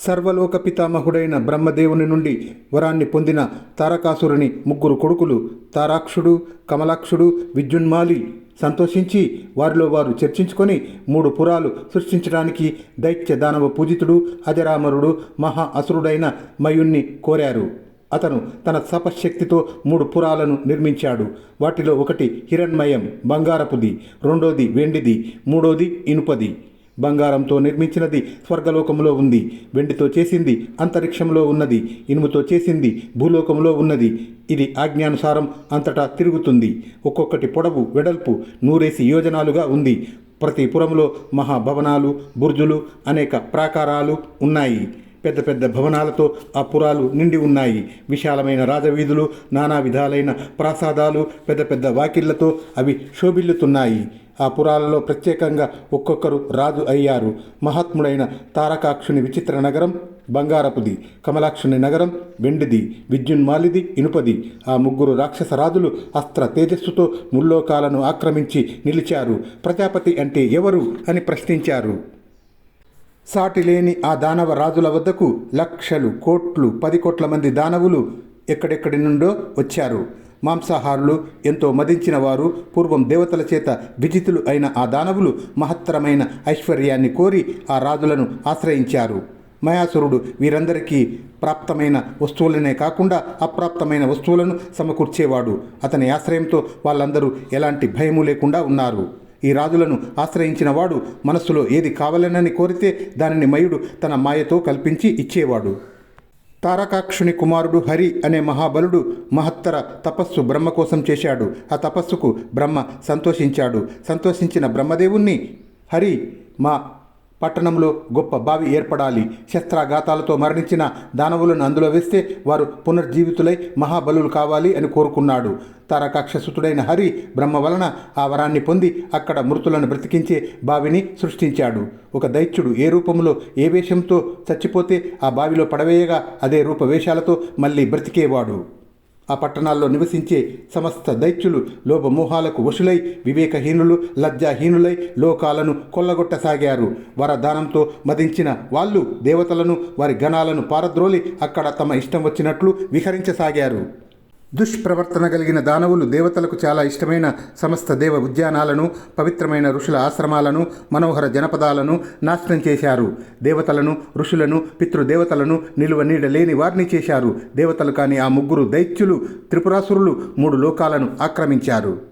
సర్వలోక పితామహుడైన బ్రహ్మదేవుని నుండి వరాన్ని పొందిన తారకాసురుని ముగ్గురు కొడుకులు తారాక్షుడు కమలాక్షుడు విద్యున్మాలి సంతోషించి వారిలో వారు చర్చించుకొని మూడు పురాలు సృష్టించడానికి దైత్య దానవ పూజితుడు అజరామరుడు మహా అసురుడైన మయుణ్ణి కోరారు. అతను తన తపశ్శక్తితో మూడు పురాలను నిర్మించాడు. వాటిలో ఒకటి హిరణ్మయం బంగారపుది రెండోది వెండిది మూడోది ఇనుపది. బంగారంతో నిర్మించినది స్వర్గలోకంలో ఉంది. వెండితో చేసింది అంతరిక్షంలో ఉన్నది. ఇనుముతో చేసింది భూలోకంలో ఉన్నది. ఇది ఆజ్ఞానుసారం అంతటా తిరుగుతుంది. ఒక్కొక్కటి పొడవు వెడల్పు నూరేసి యోజనాలుగా ఉంది. ప్రతి పురంలో మహాభవనాలు బుర్జులు అనేక ప్రాకారాలు ఉన్నాయి. పెద్ద పెద్ద భవనాలతో ఆ పురాలు నిండి ఉన్నాయి. విశాలమైన రాజవీధులు నానా విధాలైన ప్రాసాదాలు పెద్ద పెద్ద వాకిళ్ళతో అవి శోభిల్లుతున్నాయి. ఆ పురాలలో ప్రత్యేకంగా ఒక్కొక్కరు రాజు అయ్యారు. మహాత్ముడైన తారకాక్షుని విచిత్ర నగరం బంగారపుది కమలాక్షుని నగరం వెండిది విద్యున్మాలిది ఇనుపది. ఆ ముగ్గురు రాక్షస రాజులు అస్త్ర తేజస్సుతో ముల్లోకాలను ఆక్రమించి నిలిచారు. ప్రజాపతి అంటే ఎవరు అని ప్రశ్నించారు. సాటి లేని ఆ దానవ రాజుల వద్దకు లక్షలు కోట్లు పది కోట్ల మంది దానవులు ఎక్కడెక్కడి నుండో వచ్చారు. మాంసాహారులు ఎంతో మదించిన వారు పూర్వం దేవతల చేత విజితులు అయిన ఆ దానవులు మహత్తరమైన ఐశ్వర్యాన్ని కోరి ఆ రాజులను ఆశ్రయించారు. మయాసురుడు వీరందరికీ ప్రాప్తమైన వస్తువులనే కాకుండా అప్రాప్తమైన వస్తువులను సమకూర్చేవాడు. అతని ఆశ్రయంతో వాళ్ళందరూ ఎలాంటి భయము లేకుండా ఉన్నారు. ఈ రాజులను ఆశ్రయించిన వాడు మనస్సులో ఏది కావాలనని కోరితే దానిని మయుడు తన మాయతో కల్పించి ఇచ్చేవాడు. తారకాక్షుని కుమారుడు హరి అనే మహాబలుడు మహత్తర తపస్సు బ్రహ్మ కోసం చేశాడు. ఆ తపస్సుకు బ్రహ్మ సంతోషించాడు. సంతోషించిన బ్రహ్మదేవుణ్ణి హరి మా పట్టణంలో గొప్ప బావి ఏర్పడాలి. శస్త్రాఘాతాలతో మరణించిన దానవులను అందులో వేస్తే వారు పునర్జీవితులై మహాబలులు కావాలి అని కోరుకున్నాడు. తారకాక్షసుతుడైన హరి బ్రహ్మ వలన ఆ వరాన్ని పొంది అక్కడ మృతులను బ్రతికించే బావిని సృష్టించాడు. ఒక దైత్యుడు ఏ రూపంలో ఏ వేషంతో చచ్చిపోతే ఆ బావిలో పడవేయగా అదే రూపవేషాలతో మళ్ళీ బ్రతికేవాడు. ఆ పట్టణాల్లో నివసించే సమస్త దైత్యులు లోభమోహాలకు వశులై వివేకహీనులు లజ్జాహీనులై లోకాలను కొల్లగొట్టసాగారు. వరదానంతో మదించిన వాళ్ళు దేవతలను వారి గణాలను పారద్రోలి అక్కడ తమ ఇష్టం వచ్చినట్లు విహరించసాగారు. దుష్ప్రవర్తన కలిగిన దానవులు దేవతలకు చాలా ఇష్టమైన సమస్త దేవ ఉద్యానాలను పవిత్రమైన ఋషుల ఆశ్రమాలను మనోహర జనపదాలను నాశనం చేశారు. దేవతలను ఋషులను పితృదేవతలను నిలువ నీడ లేని వారిని చేశారు. దేవతలు కాని ఆ ముగ్గురు దైత్యులు త్రిపురాసురులు మూడు లోకాలను ఆక్రమించారు.